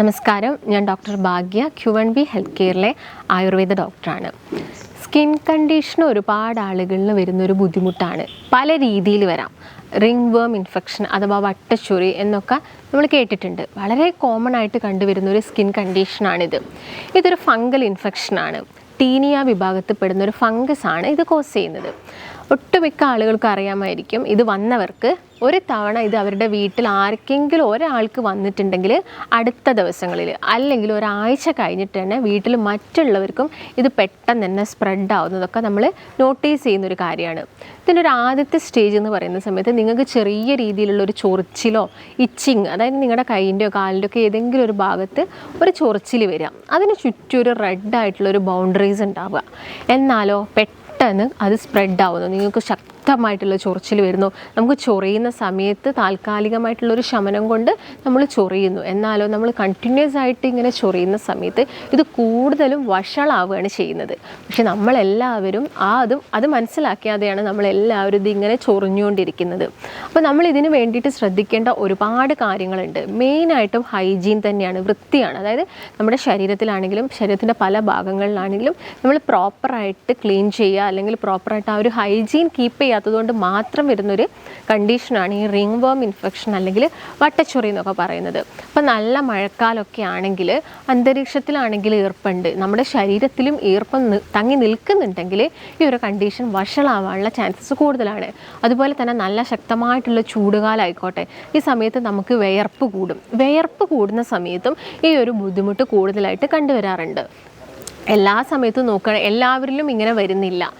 നമസ്കാരം. ഞാൻ doctor Bhagya Q N B health കെയറിലെ Ayurveda ഡോക്ടറാണ്. സ്കിൻ കണ്ടീഷൻ ഒരുപാട് ആളുകളിൽ വരുന്നൊരു ബുദ്ധിമുട്ടാണ്. പല രീതിയിൽ വരാം. റിംഗ് വേം ഇൻഫെക്ഷൻ അഥവാ വട്ടച്ചൊറി എന്നൊക്കെ നമ്മൾ കേട്ടിട്ടുണ്ട്. വളരെ കോമൺ ആയിട്ട് കണ്ടുവരുന്ന ഒരു സ്കിൻ കണ്ടീഷനാണിത്. ഇതൊരു ഫംഗൽ ഇൻഫെക്ഷനാണ്. ടീനിയ വിഭാഗത്തിൽ പെടുന്ന ഒരു ഫംഗസ് ആണ് ഇത് കോസ് ചെയ്യുന്നത്. ഒട്ടുമിക്ക ആളുകൾക്ക് അറിയാമായിരിക്കും ഇത് വന്നവർക്ക് ഒരു തവണ ഇത് അവരുടെ വീട്ടിൽ ആർക്കെങ്കിലും ഒരാൾക്ക് വന്നിട്ടുണ്ടെങ്കിൽ അടുത്ത ദിവസങ്ങളിൽ അല്ലെങ്കിൽ ഒരാഴ്ച കഴിഞ്ഞിട്ട് തന്നെ വീട്ടിൽ മറ്റുള്ളവർക്കും ഇത് പെട്ടെന്ന് തന്നെ സ്പ്രെഡ് ആവുന്നതൊക്കെ നമ്മൾ നോട്ടീസ് ചെയ്യുന്നൊരു കാര്യമാണ്. ഇതിന്റെ ഒരു ആദ്യത്തെ സ്റ്റേജ് എന്ന് പറയുന്ന സമയത്ത് നിങ്ങൾക്ക് ചെറിയ രീതിയിലുള്ള ഒരു ചൊറിച്ചിലോ ഇച്ചിങ് അതായത് നിങ്ങളുടെ കൈയിന്റെയോ കാലിന്റെ ഒക്കെ ഏതെങ്കിലും ഒരു ഭാഗത്ത് ഒരു ചൊറിച്ചിൽ വരിക. അതിന് ചുറ്റും ഒരു റെഡ് ആയിട്ടുള്ള ഒരു ബൗണ്ടറീസ് ഉണ്ടാവുക. എന്നാലോ പെട്ടെന്ന് അത് സ്പ്രെഡ് ആവുന്നു. നിങ്ങൾക്ക് ശക്തമായിട്ടുള്ള ചൊറിച്ചിൽ വരുന്നു. നമുക്ക് ചൊറിയുന്ന സമയത്ത് താൽക്കാലികമായിട്ടുള്ള ഒരു ശമനം കൊണ്ട് നമ്മൾ ചൊറിയുന്നു. എന്നാലോ നമ്മൾ കണ്ടിന്യൂസ് ആയിട്ട് ഇങ്ങനെ ചൊറിയുന്ന സമയത്ത് ഇത് കൂടുതലും വഷളാവുകയാണ് ചെയ്യുന്നത്. പക്ഷെ നമ്മളെല്ലാവരും ആ അതും അത് മനസ്സിലാക്കിയാതെയാണ് നമ്മളെല്ലാവരും ഇത് ഇങ്ങനെ ചൊറിഞ്ഞുകൊണ്ടിരിക്കുന്നത്. അപ്പോൾ നമ്മൾ ഇതിന് വേണ്ടിയിട്ട് ശ്രദ്ധിക്കേണ്ട ഒരുപാട് കാര്യങ്ങളുണ്ട്. മെയിനായിട്ടും ഹൈജീൻ തന്നെയാണ് വൃത്തിയാണ്. അതായത് നമ്മുടെ ശരീരത്തിലാണെങ്കിലും ശരീരത്തിന്റെ പല ഭാഗങ്ങളിലാണെങ്കിലും നമ്മൾ പ്രോപ്പറായിട്ട് ക്ലീൻ ചെയ്യുക അല്ലെങ്കിൽ പ്രോപ്പറായിട്ട് ആ ഒരു ഹൈജീൻ കീപ്പ് ചെയ്യാത്തതുകൊണ്ട് മാത്രം വരുന്നൊരു കണ്ടീഷനാണ് ഈ റിംഗ് വേം ഇൻഫെക്ഷൻ അല്ലെങ്കിൽ വട്ടച്ചൊറി എന്നൊക്കെ പറയുന്നത്. അപ്പോൾ നല്ല മഴക്കാലമൊക്കെ ആണെങ്കിൽ അന്തരീക്ഷത്തിലാണെങ്കിൽ ഈർപ്പുണ്ട്. നമ്മുടെ ശരീരത്തിലും ഈർപ്പം തങ്ങി നിൽക്കുന്നുണ്ടെങ്കിൽ ഈ ഒരു കണ്ടീഷൻ വഷളാവാനുള്ള ചാൻസസ് കൂടുതലാണ്. അതുപോലെ തന്നെ നല്ല ശക്തമായിട്ടുള്ള ചൂടുകാലമായിക്കോട്ടെ ഈ സമയത്ത് നമുക്ക് വിയർപ്പ് കൂടും. വിയർപ്പ് കൂടുന്ന സമയത്തും ഈ ഒരു ബുദ്ധിമുട്ട് കൂടുതലായിട്ട് കണ്ടുവരാറുണ്ട്. എല്ലാ സമയത്തും നോക്കുക എല്ലാവരിലും ഇങ്ങനെ വരുന്നില്ല.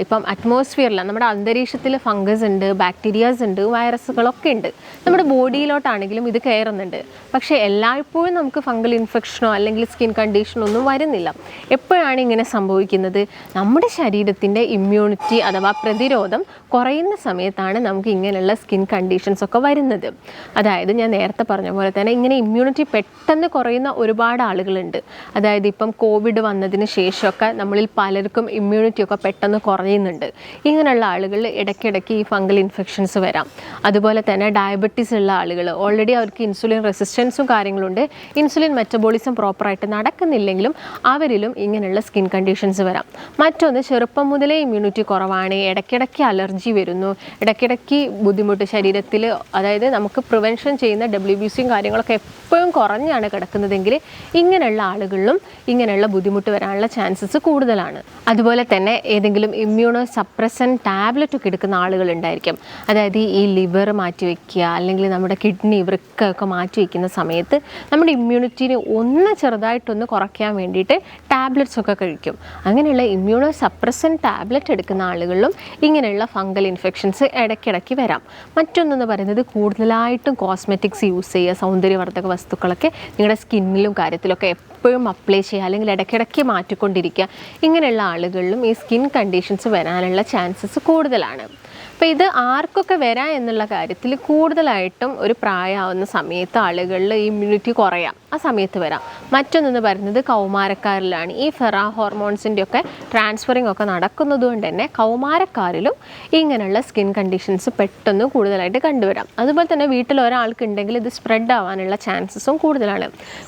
ഇപ്പം അറ്റ്മോസ്ഫിയറിൽ നമ്മുടെ അന്തരീക്ഷത്തിൽ ഫംഗസ് ഉണ്ട് ബാക്ടീരിയാസ് ഉണ്ട് വൈറസുകളൊക്കെ ഉണ്ട്. നമ്മുടെ ബോഡിയിലോട്ടാണെങ്കിലും ഇത് കയറുന്നുണ്ട്. പക്ഷേ എല്ലായ്പ്പോഴും നമുക്ക് ഫംഗൽ ഇൻഫെക്ഷനോ അല്ലെങ്കിൽ സ്കിൻ കണ്ടീഷനോ ഒന്നും വരുന്നില്ല. എപ്പോഴാണ് ഇങ്ങനെ സംഭവിക്കുന്നത്? നമ്മുടെ ശരീരത്തിന്റെ ഇമ്മ്യൂണിറ്റി അഥവാ പ്രതിരോധം കുറയുന്ന സമയത്താണ് നമുക്ക് ഇങ്ങനെയുള്ള സ്കിൻ കണ്ടീഷൻസ് ഒക്കെ വരുന്നത്. അതായത് ഞാൻ നേരത്തെ പറഞ്ഞ പോലെ തന്നെ ഇങ്ങനെ ഇമ്മ്യൂണിറ്റി പെട്ടെന്ന് കുറയുന്ന ഒരുപാട് ആളുകളുണ്ട്. അതായത് ഇപ്പം കോവിഡ് വന്നതിന് ശേഷമൊക്കെ നമ്മളിൽ പലർക്കും ഇമ്മ്യൂണിറ്റി ഒക്കെ പെട്ടെന്ന് കുറയുന്നുണ്ട്. ഇങ്ങനെയുള്ള ആളുകൾ ഇടയ്ക്കിടയ്ക്ക് ഈ ഫംഗൽ ഇൻഫെക്ഷൻസ് വരാം. അതുപോലെ തന്നെ ഡയബറ്റീസ് ഉള്ള ആളുകൾ ഓൾറെഡി അവർക്ക് ഇൻസുലിൻ റെസിസ്റ്റൻസും കാര്യങ്ങളുണ്ട്. ഇൻസുലിൻ മെറ്റബോളിസം പ്രോപ്പറായിട്ട് നടക്കുന്നില്ലെങ്കിലും അവരിലും ഇങ്ങനെയുള്ള സ്കിൻ കണ്ടീഷൻസ് വരാം. മറ്റൊന്ന് ചെറുപ്പം മുതലേ ഇമ്മ്യൂണിറ്റി കുറവാണ്. ഇടയ്ക്കിടയ്ക്ക് അലർജി വരുന്നു. ഇടയ്ക്കിടയ്ക്ക് ബുദ്ധിമുട്ട് ശരീരത്തിൽ അതായത് നമുക്ക് പ്രിവെൻഷൻ ചെയ്യുന്ന ഡബ്ല്യു ബി സിയും കാര്യങ്ങളൊക്കെ എപ്പോഴും കുറഞ്ഞാണ് കിടക്കുന്നതെങ്കിൽ ഇങ്ങനെയുള്ള ആളുകളിലും ഇങ്ങനെയുള്ള ബുദ്ധിമുട്ട് വരാനുള്ള ചാൻസസ് കൂടുതലാണ്. അതുപോലെ തന്നെ ഏതെങ്കിലും ഇമ്മ്യൂണോ സപ്രസൻ ടാബ്ലറ്റ് ഒക്കെ എടുക്കുന്ന ആളുകളുണ്ടായിരിക്കും അതായത് ഈ ലിവർ മാറ്റി വയ്ക്കുക അല്ലെങ്കിൽ നമ്മുടെ കിഡ്നി വൃക്ക ഒക്കെ മാറ്റി വയ്ക്കുന്ന സമയത്ത് നമ്മുടെ ഇമ്മ്യൂണിറ്റിനെ ഒന്ന് ചെറുതായിട്ടൊന്ന് കുറയ്ക്കാൻ വേണ്ടിയിട്ട് ടാബ്ലറ്റ്സ് ഒക്കെ കഴിക്കും. അങ്ങനെയുള്ള ഇമ്മ്യൂണോ സപ്രസൻ ടാബ്ലറ്റ് എടുക്കുന്ന ആളുകളിലും ഇങ്ങനെയുള്ള ഫംഗൽ ഇൻഫെക്ഷൻസ് ഇടയ്ക്കിടയ്ക്ക് വരാം. മറ്റൊന്നെന്ന് പറയുന്നത് കൂടുതലായിട്ടും കോസ്മെറ്റിക്സ് യൂസ് ചെയ്യുക സൗന്ദര്യവർദ്ധക വസ്തുക്കളൊക്കെ നിങ്ങളുടെ സ്കിന്നിലും കാര്യത്തിലൊക്കെ എപ്പോഴും അപ്ലൈ ചെയ്യുക അല്ലെങ്കിൽ ഇടയ്ക്കിടയ്ക്ക് മാറ്റിക്കൊണ്ടിരിക്കുക. ഇങ്ങനെയുള്ള ആളുകളിലും ഈ സ്കിൻ കണ്ടീഷൻസ് വരാനുള്ള ചാൻസസ് കൂടുതലാണ്. അപ്പോൾ ഇത് ആർക്കൊക്കെ വരാം എന്നുള്ള കാര്യത്തിൽ കൂടുതലായിട്ടും ഒരു പ്രായമാവുന്ന സമയത്ത് ആളുകളിൽ ഇമ്മ്യൂണിറ്റി കുറയാം. ആ സമയത്ത് വരാം. മറ്റൊന്നെന്ന് പറയുന്നത് കൗമാരക്കാരിലാണ്. ഈ ഫെറ ഹോർമോൺസിന്റെ ഒക്കെ ട്രാൻസ്ഫറിങ് ഒക്കെ നടക്കുന്നത് കൊണ്ട് തന്നെ കൗമാരക്കാരിലും ഇങ്ങനെയുള്ള സ്കിൻ കണ്ടീഷൻസ് പെട്ടെന്ന് കൂടുതലായിട്ട് കണ്ടുവരാം. അതുപോലെ തന്നെ വീട്ടിൽ ഒരാൾക്ക് ഉണ്ടെങ്കിൽ ഇത് സ്പ്രെഡ് ആവാനുള്ള ചാൻസസും കൂടുതലാണ്.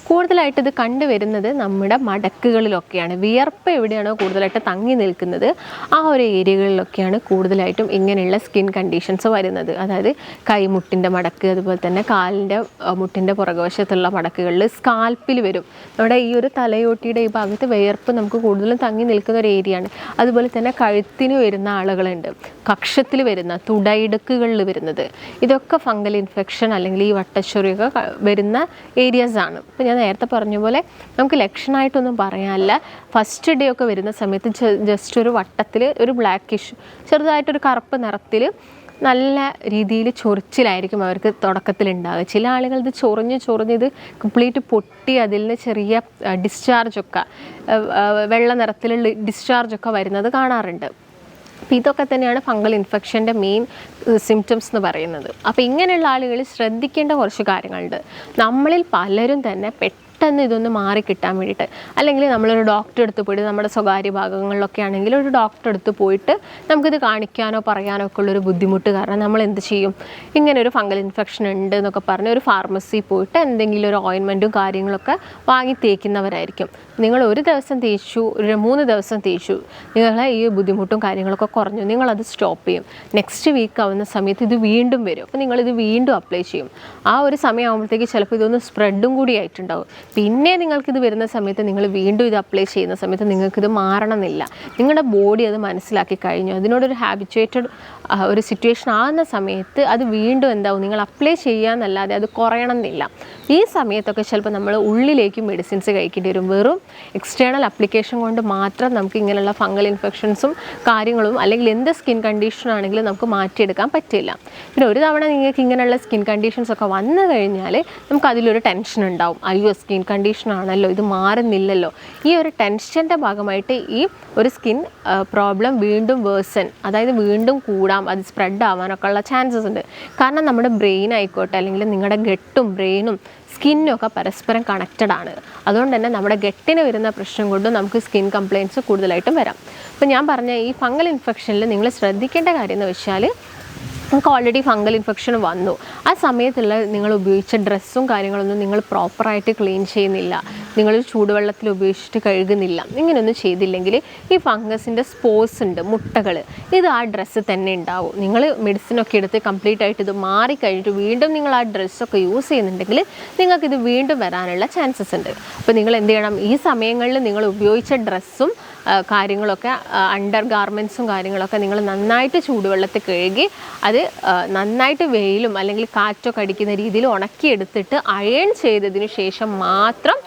കൂടുതലായിട്ട് ഇത് കണ്ടുവരുന്നത് നമ്മുടെ മടക്കുകളിലൊക്കെയാണ്. വിയർപ്പ് എവിടെയാണോ കൂടുതലായിട്ട് തങ്ങി നിൽക്കുന്നത് ആ ഒരു ഏരിയകളിലൊക്കെയാണ് കൂടുതലായിട്ടും ഇങ്ങനെയുള്ള സ്കിൻ കണ്ടീഷൻസ് വരുന്നത്. അതായത് കൈമുട്ടിന്റെ മടക്ക് അതുപോലെ തന്നെ കാലിന്റെ മുട്ടിന്റെ പുറകുവശത്തുള്ള മടക്കുകളിൽ സ്കാൽപ്പിൽ വരും. നമ്മുടെ ഈ ഒരു തലയോട്ടിയുടെ ഈ ഭാഗത്ത് വിയർപ്പ് നമുക്ക് കൂടുതലും തങ്ങി നിൽക്കുന്ന ഒരു ഏരിയ ആണ് അതുപോലെ തന്നെ കഴുത്തിന് വരുന്ന ആളുകളുണ്ട്. കക്ഷത്തിൽ വരുന്ന തുടയിടുക്കുകളിൽ വരുന്നത്. ഇതൊക്കെ ഫംഗൽ ഇൻഫെക്ഷൻ അല്ലെങ്കിൽ ഈ വട്ടച്ചൊറിയൊക്കെ വരുന്ന ഏരിയാസ് ആണ്. ഇപ്പം ഞാൻ നേരത്തെ പറഞ്ഞ പോലെ നമുക്ക് ലക്ഷണമായിട്ടൊന്നും പറയാനില്ല. ഫസ്റ്റ് ഡേ ഒക്കെ വരുന്ന സമയത്ത് ജസ്റ്റ് ഒരു വട്ടത്തിൽ ഒരു ബ്ലാക്കിഷ് ചെറുതായിട്ടൊരു കറുപ്പ് നിറത്തിൽ നല്ല രീതിയിൽ ചൊറിച്ചിലായിരിക്കും അവർക്ക് തുടക്കത്തിൽ ഉണ്ടാവുക ചില ആളുകൾ ഇത് ചൊറിഞ്ഞ് ഇത് കംപ്ലീറ്റ് പൊട്ടി അതിൽ നിന്ന് ചെറിയ ഡിസ്ചാർജൊക്കെ വെള്ള നിറത്തിലുള്ള ഡിസ്ചാർജൊക്കെ വരുന്നത് കാണാറുണ്ട്. അപ്പോൾ ഇതൊക്കെ തന്നെയാണ് ഫംഗൽ ഇൻഫെക്ഷന്റെ മെയിൻ സിംറ്റംസ് എന്ന് പറയുന്നത്. അപ്പോൾ ഇങ്ങനെയുള്ള ആളുകൾ ശ്രദ്ധിക്കേണ്ട കുറച്ച് കാര്യങ്ങളുണ്ട്. നമ്മളിൽ പലരും തന്നെ പെട്ടെന്ന് പെട്ടെന്ന് ഇതൊന്ന് മാറി കിട്ടാൻ വേണ്ടിയിട്ട്. അല്ലെങ്കിൽ നമ്മളൊരു ഡോക്ടറെ അടുത്ത് പോയിട്ട് നമ്മുടെ സ്വകാര്യ ഭാഗങ്ങളിലൊക്കെ ആണെങ്കിൽ ഒരു ഡോക്ടറെ അടുത്ത് പോയിട്ട് നമുക്കിത് കാണിക്കാനോ പറയാനോ ഒക്കെ ഉള്ളൊരു ബുദ്ധിമുട്ട് കാരണം നമ്മൾ എന്ത് ചെയ്യും? ഇങ്ങനെ ഒരു ഫംഗൽ ഇൻഫെക്ഷൻ ഉണ്ട് എന്നൊക്കെ പറഞ്ഞ് ഒരു ഫാർമസി പോയിട്ട് എന്തെങ്കിലും ഒരു ഓയിൻമെന്റും കാര്യങ്ങളൊക്കെ വാങ്ങി തേക്കുന്നവരായിരിക്കും. നിങ്ങൾ ഒരു ദിവസം തേച്ചു ഒരു മൂന്ന് ദിവസം തേച്ചു നിങ്ങളെ ഈ ബുദ്ധിമുട്ടും കാര്യങ്ങളൊക്കെ കുറഞ്ഞു നിങ്ങളത് സ്റ്റോപ്പ് ചെയ്യും. നെക്സ്റ്റ് വീക്ക് ആവുന്ന സമയത്ത് ഇത് വീണ്ടും വരും. അപ്പോൾ നിങ്ങളിത് വീണ്ടും അപ്ലൈ ചെയ്യും. ആ ഒരു സമയമാകുമ്പോഴത്തേക്ക് ചിലപ്പോൾ ഇതൊന്ന് സ്പ്രെഡും കൂടി ആയിട്ടുണ്ടാവും. പിന്നെ നിങ്ങൾക്കിത് വരുന്ന സമയത്ത് നിങ്ങൾ വീണ്ടും ഇത് അപ്ലൈ ചെയ്യുന്ന സമയത്ത് നിങ്ങൾക്കിത് മാറണമെന്നില്ല. നിങ്ങളുടെ ബോഡി അത് മനസ്സിലാക്കി കഴിഞ്ഞു. അതിനോടൊരു ഹാബിറ്റുവേറ്റഡ് ഒരു സിറ്റുവേഷൻ ആകുന്ന സമയത്ത് അത് വീണ്ടും എന്താവും? നിങ്ങൾ അപ്ലൈ ചെയ്യാന്നല്ലാതെ അത് കുറയണമെന്നില്ല. ഈ സമയത്തൊക്കെ ചിലപ്പോൾ നമ്മൾ ഉള്ളിലേക്ക് മെഡിസിൻസ് കഴിക്കേണ്ടി വരും. വെറും എക്സ്റ്റേണൽ അപ്ലിക്കേഷൻ കൊണ്ട് മാത്രം നമുക്ക് ഇങ്ങനെയുള്ള ഫംഗൽ ഇൻഫെക്ഷൻസും കാര്യങ്ങളും അല്ലെങ്കിൽ എന്ത് സ്കിൻ കണ്ടീഷൻ ആണെങ്കിലും നമുക്ക് മാറ്റിയെടുക്കാൻ പറ്റില്ല. പിന്നെ ഒരു തവണ നിങ്ങൾക്ക് ഇങ്ങനെയുള്ള സ്കിൻ കണ്ടീഷൻസ് ഒക്കെ വന്നു കഴിഞ്ഞാൽ നമുക്ക് അതിലൊരു ടെൻഷൻ ഉണ്ടാവും. അയ്യോ സ്കിൻ കണ്ടീഷൻ ആണല്ലോ ഇത് മാറുന്നില്ലല്ലോ. ഈ ഒരു ടെൻഷന്റെ ഭാഗമായിട്ട് ഈ ഒരു സ്കിൻ പ്രോബ്ലം വീണ്ടും വേഴ്സൺ അതായത് വീണ്ടും കൂടാം അത് സ്പ്രെഡ് ആവാനൊക്കെ ഉള്ള ചാൻസസ് ഉണ്ട്. കാരണം നമ്മുടെ ബ്രെയിൻ ആയിക്കോട്ടെ അല്ലെങ്കിൽ നിങ്ങളുടെ ഗട്ടും ബ്രെയിനും സ്കിന്നും ഒക്കെ പരസ്പരം കണക്റ്റഡ് ആണ്. അതുകൊണ്ട് തന്നെ നമ്മുടെ ഗട്ടിന് വരുന്ന പ്രശ്നം കൊണ്ട് നമുക്ക് സ്കിൻ കംപ്ലയിൻസ് കൂടുതലായിട്ടും വരാം. അപ്പോൾ ഞാൻ പറഞ്ഞ ഈ ഫംഗൽ ഇൻഫെക്ഷനിൽ നിങ്ങൾ ശ്രദ്ധിക്കേണ്ട കാര്യം എന്ന് വെച്ചാൽ നിങ്ങൾക്ക് ഓൾറെഡി ഫംഗൽ ഇൻഫെക്ഷൻ വന്നു. ആ സമയത്തുള്ള നിങ്ങൾ ഉപയോഗിച്ച ഡ്രസ്സും കാര്യങ്ങളൊന്നും നിങ്ങൾ പ്രോപ്പറായിട്ട് ക്ലീൻ ചെയ്യുന്നില്ല. നിങ്ങൾ ചൂടുവെള്ളത്തിൽ ഉപയോഗിച്ചിട്ട് കഴുകുന്നില്ല. ഇങ്ങനെയൊന്നും ചെയ്തില്ലെങ്കിൽ ഈ ഫംഗസിന്റെ സ്പോസ് ഉണ്ട് മുട്ടകൾ ഇത് ആ ഡ്രസ്സ് തന്നെ ഉണ്ടാവും. നിങ്ങൾ മെഡിസിനൊക്കെ എടുത്ത് കംപ്ലീറ്റ് ആയിട്ട് ഇത് മാറിക്കഴിഞ്ഞിട്ട് വീണ്ടും നിങ്ങൾ ആ ഡ്രസ്സൊക്കെ യൂസ് ചെയ്യുന്നുണ്ടെങ്കിൽ നിങ്ങൾക്കിത് വീണ്ടും വരാനുള്ള ചാൻസസ് ഉണ്ട്. അപ്പോൾ നിങ്ങൾ എന്ത് ചെയ്യണം? ഈ സമയങ്ങളിൽ നിങ്ങൾ ഉപയോഗിച്ച ഡ്രസ്സും കാര്യങ്ങളൊക്കെ അണ്ടർ ഗാർമെന്റ്സും കാര്യങ്ങളൊക്കെ നിങ്ങൾ നന്നായിട്ട് ചൂടുവെള്ളത്തിൽ കഴുകി അത് നന്നായിട്ട് വെയിലും അല്ലെങ്കിൽ കാറ്റൊക്കെ അടിക്കുന്ന രീതിയിൽ ഉണക്കിയെടുത്തിട്ട് അയൺ ചെയ്തതിന് ശേഷം മാത്രം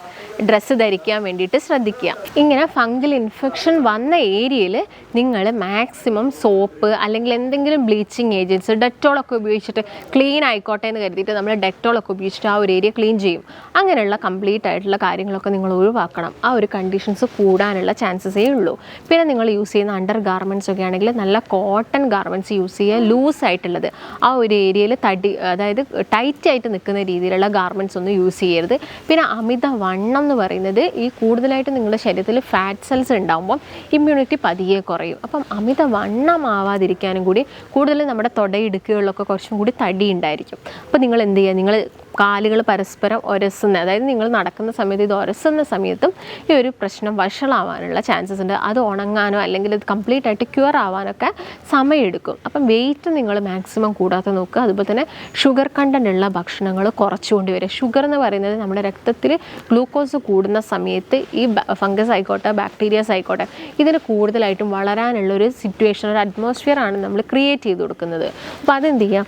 ഡ്രസ്സ് ധരിക്കാൻ വേണ്ടിയിട്ട് ശ്രദ്ധിക്കുക. ഇങ്ങനെ ഫംഗൽ ഇൻഫെക്ഷൻ വന്ന ഏരിയയിൽ നിങ്ങൾ മാക്സിമം സോപ്പ് അല്ലെങ്കിൽ എന്തെങ്കിലും ബ്ലീച്ചിങ് ഏജൻസ് ഡെറ്റോളൊക്കെ ഉപയോഗിച്ചിട്ട് ക്ലീൻ ആയിക്കോട്ടെ എന്ന് കരുതിയിട്ട് നമ്മൾ ഡെറ്റോളൊക്കെ ഉപയോഗിച്ചിട്ട് ആ ഒരു ഏരിയ ക്ലീൻ ചെയ്യും. അങ്ങനെയുള്ള കംപ്ലീറ്റ് ആയിട്ടുള്ള കാര്യങ്ങളൊക്കെ നിങ്ങൾ ഒഴിവാക്കണം. ആ ഒരു കണ്ടീഷൻസ് കൂടാനുള്ള ചാൻസസേ ഉള്ളൂ. പിന്നെ നിങ്ങൾ യൂസ് ചെയ്യുന്ന അണ്ടർ ഗാർമെന്റ്സ് ഒക്കെ ആണെങ്കിൽ നല്ല കോട്ടൺ ഗാർമെന്റ്സ് യൂസ് ചെയ്യുക ലൂസ് ആയിട്ടുള്ളത്. ആ ഒരു ഏരിയയിൽ തടി അതായത് ടൈറ്റ് ആയിട്ട് നിൽക്കുന്ന രീതിയിലുള്ള ഗാർമെന്റ്സ് ഒന്നും യൂസ് ചെയ്യരുത്. പിന്നെ അമിത വണ്ണം എന്ന് പറയുന്നത് ഈ കൂടുതലായിട്ട് നിങ്ങളുടെ ശരീരത്തിൽ ഫാറ്റ് സെൽസ് ഉണ്ടാകുമ്പോൾ ഇമ്മ്യൂണിറ്റി പതിയെ കുറയും. അപ്പം അമിത വണ്ണമാവാതിരിക്കാനും കൂടി കൂടുതൽ നമ്മുടെ തൊടയിടുക്കുകളിലൊക്കെ കുറച്ചും കൂടി തടി ഉണ്ടായിരിക്കും. അപ്പോൾ നിങ്ങൾ എന്ത് ചെയ്യുക? നിങ്ങൾ കാലുകൾ പരസ്പരം ഒരസുന്ന അതായത് നിങ്ങൾ നടക്കുന്ന സമയത്ത് ഇത് ഒരസുന്ന സമയത്തും ഈ ഒരു പ്രശ്നം വഷളാവാനുള്ള ചാൻസസ് ഉണ്ട്. അത് ഉണങ്ങാനോ അല്ലെങ്കിൽ ഇത് കംപ്ലീറ്റ് ആയിട്ട് ക്യൂർ ആവാനൊക്കെ സമയമെടുക്കും. അപ്പം വെയിറ്റ് നിങ്ങൾ മാക്സിമം കൂടാതെ നോക്കുക. അതുപോലെ തന്നെ ഷുഗർ കണ്ടന്റ് ഉള്ള ഭക്ഷണങ്ങൾ കുറച്ചുകൊണ്ട് വരിക. ഷുഗർ എന്ന് പറയുന്നത് നമ്മുടെ രക്തത്തിൽ ഗ്ലൂക്കോസ് കൂടുന്ന സമയത്ത് ഈ ഫംഗസ് ആയിക്കോട്ടെ ബാക്ടീരിയാസ് ആയിക്കോട്ടെ ഇതിന് കൂടുതലായിട്ടും വളരാനുള്ള ഒരു സിറ്റുവേഷൻ ഒരു അറ്റ്മോസ്ഫിയർ ആണ് നമ്മൾ ക്രിയേറ്റ് ചെയ്ത് കൊടുക്കുന്നത്. അപ്പോൾ അതെന്ത് ചെയ്യുക?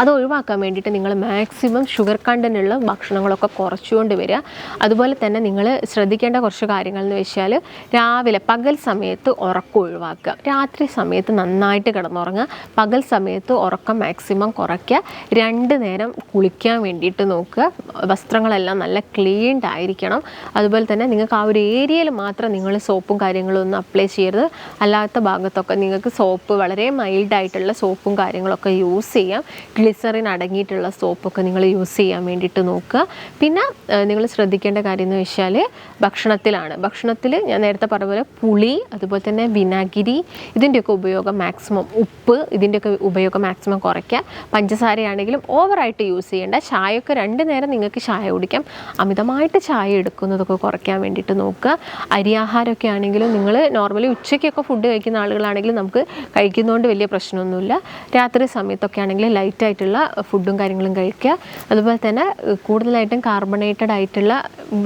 അത് ഒഴിവാക്കാൻ വേണ്ടിയിട്ട് നിങ്ങൾ മാക്സിമം ഷുഗർ കണ്ടന്റുള്ള ഭക്ഷണങ്ങളൊക്കെ കുറച്ചുകൊണ്ട് വരിക. അതുപോലെ തന്നെ നിങ്ങൾ ശ്രദ്ധിക്കേണ്ട കുറച്ച് കാര്യങ്ങൾ എന്ന് വെച്ചാൽ രാവിലെ പകൽ സമയത്ത് ഉറക്കം ഒഴിവാക്കുക. രാത്രി സമയത്ത് നന്നായിട്ട് കിടന്നുറങ്ങുക. പകൽ സമയത്ത് ഉറക്കം മാക്സിമം കുറയ്ക്കുക. രണ്ട് നേരം കുളിക്കാൻ വേണ്ടിയിട്ട് നോക്കുക. വസ്ത്രങ്ങളെല്ലാം നല്ല ക്ലീൻഡ് ആയിരിക്കണം. അതുപോലെ തന്നെ നിങ്ങൾക്ക് ആ ഒരു ഏരിയയിൽ മാത്രം നിങ്ങൾ സോപ്പും കാര്യങ്ങളും ഒന്നും അപ്ലൈ ചെയ്യരുത്. അല്ലാത്ത ഭാഗത്തൊക്കെ നിങ്ങൾക്ക് സോപ്പ് വളരെ മൈൽഡായിട്ടുള്ള സോപ്പും കാര്യങ്ങളൊക്കെ യൂസ് ചെയ്യാം. ഗ്ലിസറിൻ അടങ്ങിയിട്ടുള്ള സോപ്പൊക്കെ നിങ്ങൾ യൂസ് ചെയ്യാൻ വേണ്ടിയിട്ട് നോക്കുക. പിന്നെ നിങ്ങൾ ശ്രദ്ധിക്കേണ്ട കാര്യം എന്ന് വെച്ചാൽ ഭക്ഷണത്തിലാണ്. ഭക്ഷണത്തിൽ ഞാൻ നേരത്തെ പറഞ്ഞ പോലെ പുളി അതുപോലെ തന്നെ വിനാഗിരി ഇതിന്റെയൊക്കെ ഉപയോഗം മാക്സിമം ഉപ്പ് ഇതിന്റെയൊക്കെ ഉപയോഗം മാക്സിമം കുറയ്ക്കുക. പഞ്ചസാരയാണെങ്കിലും ഓവറായിട്ട് യൂസ് ചെയ്യേണ്ട. ചായയൊക്കെ രണ്ട് നേരം നിങ്ങൾക്ക് ചായ കുടിക്കാം. അമിതമായിട്ട് ചായ എടുക്കുന്നതൊക്കെ കുറയ്ക്കാൻ വേണ്ടിയിട്ട് നോക്കുക. അരിയാഹാരമൊക്കെ ആണെങ്കിലും നിങ്ങൾ നോർമലി ഉച്ചയ്ക്കൊക്കെ ഫുഡ് കഴിക്കുന്ന ആളുകളാണെങ്കിലും നമുക്ക് കഴിക്കുന്നതുകൊണ്ട് വലിയ പ്രശ്നമൊന്നുമില്ല. രാത്രി സമയത്തൊക്കെ ആണെങ്കിൽ ലൈറ്റ് ആയിട്ടുള്ള ഫുഡും കാര്യങ്ങളും കഴിക്കുക. അതുപോലെ തന്നെ കൂടുതലായിട്ടും കാർബണേറ്റഡ് ആയിട്ടുള്ള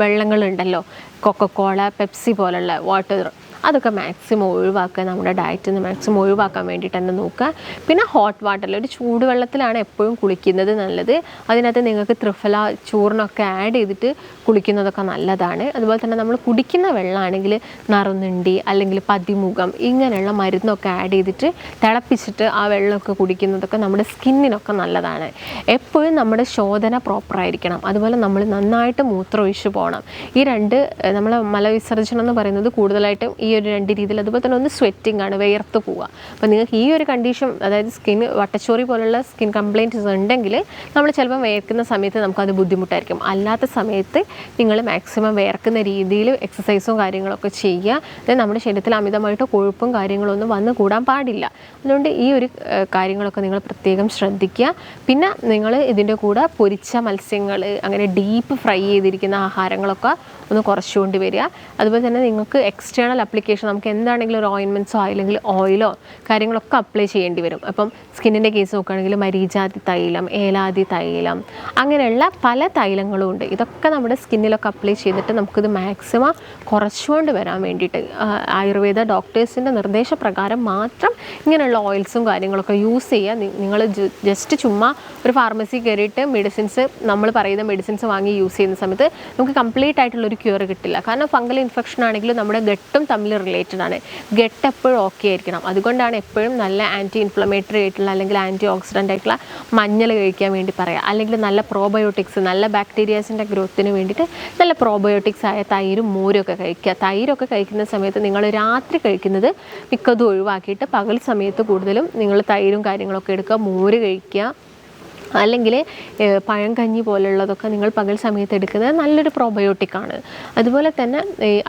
വെള്ളങ്ങളുണ്ടല്ലോ. കൊക്കക്കോള പെപ്സി പോലുള്ള വാട്ടർ അതൊക്കെ മാക്സിമം ഒഴിവാക്കുക നമ്മുടെ ഡയറ്റിൽ നിന്ന് മാക്സിമം ഒഴിവാക്കാൻ വേണ്ടിയിട്ട് തന്നെ നോക്കുക. പിന്നെ ഹോട്ട് വാട്ടറിൽ ഒരു ചൂടുവെള്ളത്തിലാണ് എപ്പോഴും കുളിക്കുന്നത് നല്ലത്. അതിനകത്ത് നിങ്ങൾക്ക് ത്രിഫല ചൂർണമൊക്കെ ആഡ് ചെയ്തിട്ട് കുളിക്കുന്നതൊക്കെ നല്ലതാണ്. അതുപോലെ തന്നെ നമ്മൾ കുടിക്കുന്ന വെള്ളമാണെങ്കിൽ നറുന്നുണ്ടി അല്ലെങ്കിൽ പതിമുഖം ഇങ്ങനെയുള്ള മരുന്നൊക്കെ ആഡ് ചെയ്തിട്ട് തിളപ്പിച്ചിട്ട് ആ വെള്ളമൊക്കെ കുടിക്കുന്നതൊക്കെ നമ്മുടെ സ്കിന്നിനൊക്കെ നല്ലതാണ്. എപ്പോഴും നമ്മുടെ ശോധന പ്രോപ്പറായിരിക്കണം അതുപോലെ നമ്മൾ നന്നായിട്ട് മൂത്രമൊഴിച്ച് പോകണം ഈ രണ്ട് നമ്മൾ മലവിസർജനം എന്ന് പറയുന്നത് കൂടുതലായിട്ടും ഈ ഒരു രണ്ട് രീതിയിൽ. അതുപോലെ തന്നെ ഒന്ന് സ്വെറ്റിംഗ് ആണ് വേർത്ത് പോവുക. അപ്പോൾ നിങ്ങൾക്ക് ഈ ഒരു കണ്ടീഷൻ അതായത് സ്കിൻ വട്ടച്ചോറി പോലുള്ള സ്കിൻ കംപ്ലയിന്റ്സ് ഉണ്ടെങ്കിൽ നമ്മൾ ചിലപ്പോൾ വേർക്കുന്ന സമയത്ത് നമുക്കത് ബുദ്ധിമുട്ടായിരിക്കും. അല്ലാത്ത സമയത്ത് നിങ്ങൾ മാക്സിമം വേർക്കുന്ന രീതിയിൽ എക്സസൈസും കാര്യങ്ങളൊക്കെ ചെയ്യുക. അതായത് നമ്മുടെ ശരീരത്തിൽ അമിതമായിട്ട് കൊഴുപ്പും കാര്യങ്ങളൊന്നും വന്നു കൂടാൻ പാടില്ല. അതുകൊണ്ട് ഈ ഒരു കാര്യങ്ങളൊക്കെ നിങ്ങൾ പ്രത്യേകം ശ്രദ്ധിക്കുക. പിന്നെ നിങ്ങൾ ഇതിന്റെ കൂടെ പൊരിച്ച മത്സ്യങ്ങൾ അങ്ങനെ ഡീപ്പ് ഫ്രൈ ചെയ്തിരിക്കുന്ന ആഹാരങ്ങളൊക്കെ ഒന്ന് കുറച്ചുകൊണ്ട് വരിക. അതുപോലെ തന്നെ നിങ്ങൾക്ക് എക്സ്റ്റേണൽ അപ്ലിക്കേഷൻ നമുക്ക് എന്താണെങ്കിലും ഒരു ഓയിൻമെന്റ്സോ അല്ലെങ്കിൽ ഓയിലോ കാര്യങ്ങളൊക്കെ അപ്ലൈ ചെയ്യേണ്ടി വരും. അപ്പം സ്കിന്നിന്റെ കേസ് നോക്കുകയാണെങ്കിൽ മരീചാതി തൈലം ഏലാതി തൈലം അങ്ങനെയുള്ള പല തൈലങ്ങളും ഉണ്ട്. ഇതൊക്കെ നമ്മുടെ സ്കിന്നിലൊക്കെ അപ്ലൈ ചെയ്തിട്ട് നമുക്കിത് മാക്സിമം കുറച്ചുകൊണ്ട് വരാൻ വേണ്ടിയിട്ട് ആയുർവേദ ഡോക്ടേഴ്സിന്റെ നിർദ്ദേശപ്രകാരം മാത്രം ഇങ്ങനെയുള്ള ഓയിൽസും കാര്യങ്ങളൊക്കെ യൂസ് ചെയ്യുക. നിങ്ങൾ ജസ്റ്റ് ചുമ്മാ ഒരു ഫാർമസി കയറിയിട്ട് മെഡിസിൻസ് നമ്മൾ പറയുന്ന മെഡിസിൻസ് വാങ്ങി യൂസ് ചെയ്യുന്ന സമയത്ത് നമുക്ക് കംപ്ലീറ്റ് ആയിട്ടുള്ള ഒരു ക്യൂർ കിട്ടില്ല. കാരണം ഫംഗൽ ഇൻഫെക്ഷൻ ആണെങ്കിലും നമ്മുടെ ഗട്ടും തമ്മിൽ റിലേറ്റഡ് ആണ്. ഗട്ട് എപ്പോഴും ഓക്കെ ആയിരിക്കണം. അതുകൊണ്ടാണ് എപ്പോഴും നല്ല ആന്റി ഇൻഫ്ലമേറ്ററി ആയിട്ടുള്ള അല്ലെങ്കിൽ ആന്റി ഓക്സിഡന്റ് ആയിട്ടുള്ള മഞ്ഞൾ കഴിക്കാൻ വേണ്ടി പറയുക അല്ലെങ്കിൽ നല്ല പ്രോബയോട്ടിക്സ് നല്ല ബാക്ടീരിയാസിന്റെ ഗ്രോത്തിന് വേണ്ടിയിട്ട് നല്ല പ്രോബയോട്ടിക്സ് ആയ തൈരും മോരും ഒക്കെ കഴിക്കുക. തൈരൊക്കെ കഴിക്കുന്ന സമയത്ത് നിങ്ങൾ രാത്രി കഴിക്കുന്നത് മിക്കതും ഒഴിവാക്കിയിട്ട് പകൽ സമയത്ത് കൂടുതലും നിങ്ങൾ തൈരും കാര്യങ്ങളൊക്കെ എടുക്കുക. മോര് കഴിക്കുക. അല്ലെങ്കിൽ പഴം കഞ്ഞി പോലുള്ളതൊക്കെ നിങ്ങൾ പകൽ സമയത്ത് എടുക്കുന്നത് നല്ലൊരു പ്രോബയോട്ടിക്കാണ് അതുപോലെ തന്നെ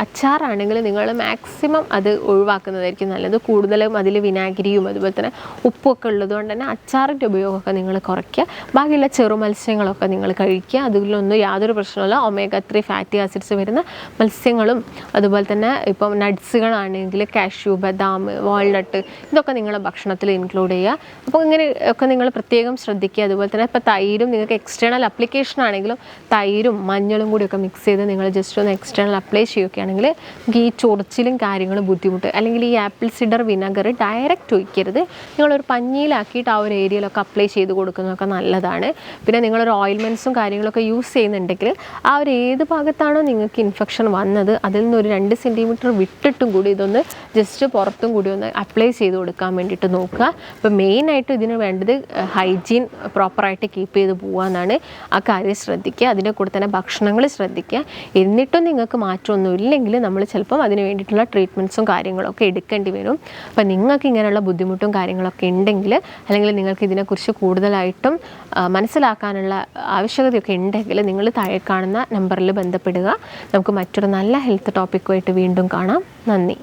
അച്ചാറാണെങ്കിൽ നിങ്ങൾ മാക്സിമം അത് ഒഴിവാക്കുന്നതായിരിക്കും നല്ലത്. കൂടുതലും അതിൽ വിനാഗിരിയും അതുപോലെ തന്നെ ഉപ്പൊക്കെ ഉള്ളതുകൊണ്ട് തന്നെ അച്ചാറിന്റെ ഉപയോഗമൊക്കെ നിങ്ങൾ കുറയ്ക്കുക. ബാക്കിയുള്ള ചെറു മത്സ്യങ്ങളൊക്കെ നിങ്ങൾ കഴിക്കുക. അതിലൊന്നും യാതൊരു പ്രശ്നമില്ല ഒമേഗ ത്രീ ഫാറ്റി ആസിഡ്സ് വരുന്ന മത്സ്യങ്ങളും അതുപോലെ തന്നെ ഇപ്പം നട്ട്സുകളാണെങ്കിൽ കാഷ്യൂ ബദാം വാൾനട്ട് ഇതൊക്കെ നിങ്ങളുടെ ഭക്ഷണത്തിൽ ഇൻക്ലൂഡ് ചെയ്യുക. അപ്പോൾ ഇങ്ങനെ ഒക്കെ നിങ്ങൾ പ്രത്യേകം ശ്രദ്ധിക്കുക. അതുപോലെ തന്നെ ഇപ്പോൾ തൈരും നിങ്ങൾക്ക് എക്സ്റ്റേണൽ അപ്ലിക്കേഷൻ ആണെങ്കിലും തൈരും മഞ്ഞളും കൂടിയൊക്കെ മിക്സ് ചെയ്ത് നിങ്ങൾ ജസ്റ്റ് ഒന്ന് എക്സ്റ്റേണൽ അപ്ലൈ ചെയ്യുകയാണെങ്കിൽ നമുക്ക് ഈ ചൊറിച്ചിലും കാര്യങ്ങളും ബുദ്ധിമുട്ട്. അല്ലെങ്കിൽ ഈ ആപ്പിൾ സിഡർ വിനഗർ ഡയറക്റ്റ് ഒഴിക്കരുത്. നിങ്ങളൊരു പഞ്ഞിയിലാക്കിയിട്ട് ആ ഒരു ഏരിയയിലൊക്കെ അപ്ലൈ ചെയ്ത് കൊടുക്കുന്നതൊക്കെ നല്ലതാണ്. പിന്നെ നിങ്ങളൊരു ഓയിൽമെന്റ്സും കാര്യങ്ങളൊക്കെ യൂസ് ചെയ്യുന്നുണ്ടെങ്കിൽ ആ ഒരു ഏത് ഭാഗത്താണോ നിങ്ങൾക്ക് ഇൻഫെക്ഷൻ വന്നത് അതിൽ നിന്ന് ഒരു രണ്ട് സെന്റിമീറ്റർ വിട്ടിട്ടും കൂടി ഇതൊന്ന് ജസ്റ്റ് പുറത്തും കൂടി ഒന്ന് അപ്ലൈ ചെയ്ത് കൊടുക്കാൻ വേണ്ടിയിട്ട് നോക്കുക. അപ്പോൾ മെയിനായിട്ട് ഇതിന് വേണ്ടത് ഹൈജീൻ പ്രോപ്പറായിട്ട് കീപ്പ് ചെയ്ത് പോകാനാണ് ആ കാര്യം ശ്രദ്ധിക്കുക. അതിന്റെ കൂടെ തന്നെ ഭക്ഷണങ്ങൾ ശ്രദ്ധിക്കുക. എന്നിട്ടും നിങ്ങൾക്ക് മാറ്റമൊന്നും ഇല്ലെങ്കിൽ നമ്മൾ ചിലപ്പം അതിന് വേണ്ടിയിട്ടുള്ള ട്രീറ്റ്മെന്റ്സും കാര്യങ്ങളൊക്കെ എടുക്കേണ്ടി വരും. അപ്പം നിങ്ങൾക്ക് ഇങ്ങനെയുള്ള ബുദ്ധിമുട്ടും കാര്യങ്ങളൊക്കെ ഉണ്ടെങ്കിൽ അല്ലെങ്കിൽ നിങ്ങൾക്ക് ഇതിനെക്കുറിച്ച് കൂടുതലായിട്ടും മനസ്സിലാക്കാനുള്ള ആവശ്യകതയൊക്കെ ഉണ്ടെങ്കിൽ നിങ്ങൾ താഴെ കാണുന്ന നമ്പറിൽ ബന്ധപ്പെടുക. നമുക്ക് മറ്റൊരു നല്ല ഹെൽത്ത് ടോപ്പിക്കുമായിട്ട് വീണ്ടും കാണാം. നന്ദി.